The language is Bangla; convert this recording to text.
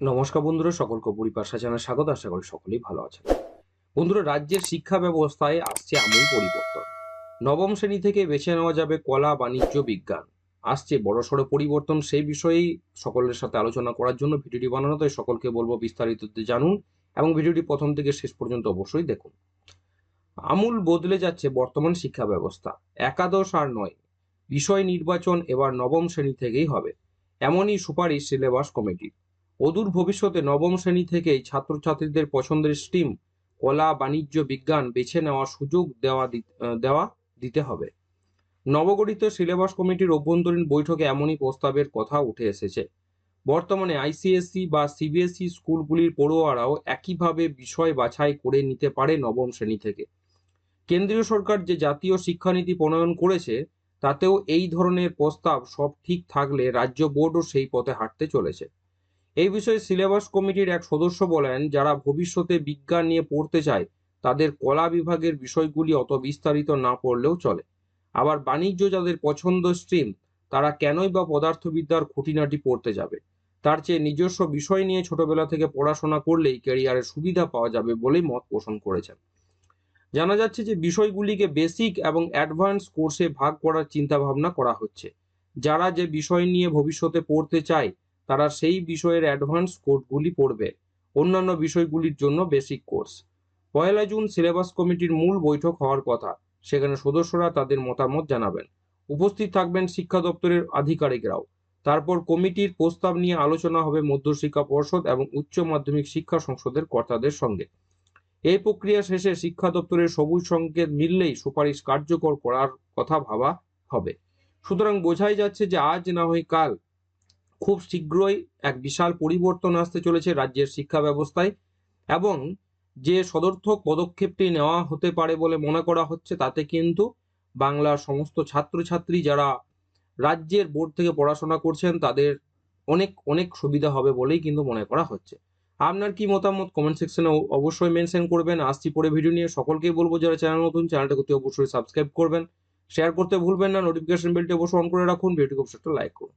নমস্কার বন্ধুরা, সকলকে পরিপাশা জানা স্বাগত। আশা করি সকলেই ভালো আছেন। বন্ধুরা, রাজ্যের শিক্ষা ব্যবস্থায় আসছে আমূল পরিবর্তন। নবম শ্রেণি থেকে বেছে নেওয়া যাবে কলা, বাণিজ্য, বিজ্ঞান। আসছে বড়সড় পরিবর্তন, সেই বিষয়েই সকলের সাথে আলোচনা করার জন্য ভিডিওটি বানানো। তাই সকলকে বলব বিস্তারিত জানুন এবং ভিডিওটি প্রথম থেকে শেষ পর্যন্ত অবশ্যই দেখুন। আমূল বদলে যাচ্ছে বর্তমান শিক্ষা ব্যবস্থা। একাদশ আর নয়, বিষয় নির্বাচন এবার নবম শ্রেণি থেকেই হবে। এমনই সুপারিশ সিলেবাস কমিটির অদূর ভবিষ্যতে নবম শ্রেণি থেকেই ছাত্রছাত্রীদের পছন্দের স্ট্রিম কলা, বাণিজ্য, বিজ্ঞান বেছে নেওয়ার সুযোগ দেওয়া দেওয়া দিতে হবে। নবগঠিত সিলেবাস কমিটির অভ্যন্তরীণ বৈঠকে এমনই প্রস্তাবের কথা উঠে এসেছে। বর্তমানে আইসিএসসি বা সিবিএসই স্কুলগুলির পড়ুয়ারাও একইভাবে বিষয় বাছাই করে নিতে পারে নবম শ্রেণি থেকে। কেন্দ্রীয় সরকার যে জাতীয় শিক্ষানীতি প্রণয়ন করেছে, তাতেও এই ধরনের প্রস্তাব সব ঠিক থাকলে রাজ্য বোর্ডও সেই পথে হাঁটতে চলেছে। এই বিষয়ে সিলেবাস কমিটির এক সদস্য বলেন, যারা ভবিষ্যতে বিজ্ঞান নিয়ে পড়তে চায়, তাদের কলা বিভাগের বিষয়গুলি অত বিস্তারিত না পড়লেও চলে। আবার বাণিজ্য যাদের পছন্দ স্ট্রিম তারা কেনই বা পদার্থবিদ্যার খুঁটিনাটি পড়তে যাবে? তার চেয়ে নিজস্ব বিষয় নিয়ে ছোটবেলা থেকে পড়াশোনা করলেই ক্যারিয়ারের সুবিধা পাওয়া যাবে বলেই মত পোষণ করেছেন। জানা যাচ্ছে যে বিষয়গুলিকে বেসিক এবং অ্যাডভান্স কোর্সে ভাগ করার চিন্তা ভাবনা করা হচ্ছে। যারা যে বিষয় নিয়ে ভবিষ্যতে পড়তে চায় তারা সেই বিষয়ের অ্যাডভান্স কোর্সগুলি পড়বে। অন্যান্য বিষয়গুলির জন্য বেসিক কোর্স পয়লা জুন সিলেবাস কমিটির মূল বৈঠক হওয়ার কথা, সেখানে সদস্যরা তাদের মতামত জানাবেন। উপস্থিত থাকবেন শিক্ষা দপ্তরের আধিকারিকরাও। তারপর কমিটির প্রস্তাব নিয়ে আলোচনা হবে মধ্যশিক্ষা পর্ষদ এবং উচ্চ মাধ্যমিক শিক্ষা সংসদের কর্তাদের সঙ্গে। এই প্রক্রিয়া শেষে শিক্ষা দপ্তরের সবুজ সংকেত মিললেই সুপারিশ কার্যকর করার কথা ভাবা হবে। সুতরাং বোঝাই যাচ্ছে যে আজ না হয় কাল খুব শীঘ্রই এক বিশাল পরিবর্তন আসতে চলেছে রাজ্যের শিক্ষা ব্যবস্থায় এবং যে সদর্থক পদক্ষেপটি নেওয়া হতে পারে বলে মনে করা হচ্ছে, তাতে কিন্তু বাংলার সমস্ত ছাত্রছাত্রী যারা রাজ্যের বোর্ড থেকে পড়াশোনা করছেন, তাদের অনেক অনেক সুবিধা হবে বলেই কিন্তু মনে করা হচ্ছে। আপনার কি মতামত? কমেন্ট সেকশনে অবশ্যই মেনশন করবেন। আসছি পরে ভিডিও নিয়ে। সকলকেই বলব, যারা চ্যানেল নতুন চ্যানেলটাকে অতি অবশ্যই সাবস্ক্রাইব করবেন। শেয়ার করতে ভুলবেন না। নোটিফিকেশন বেলটি অবশ্যই অন করে রাখুন। ভিডিওকে অবশ্যই লাইক করুন।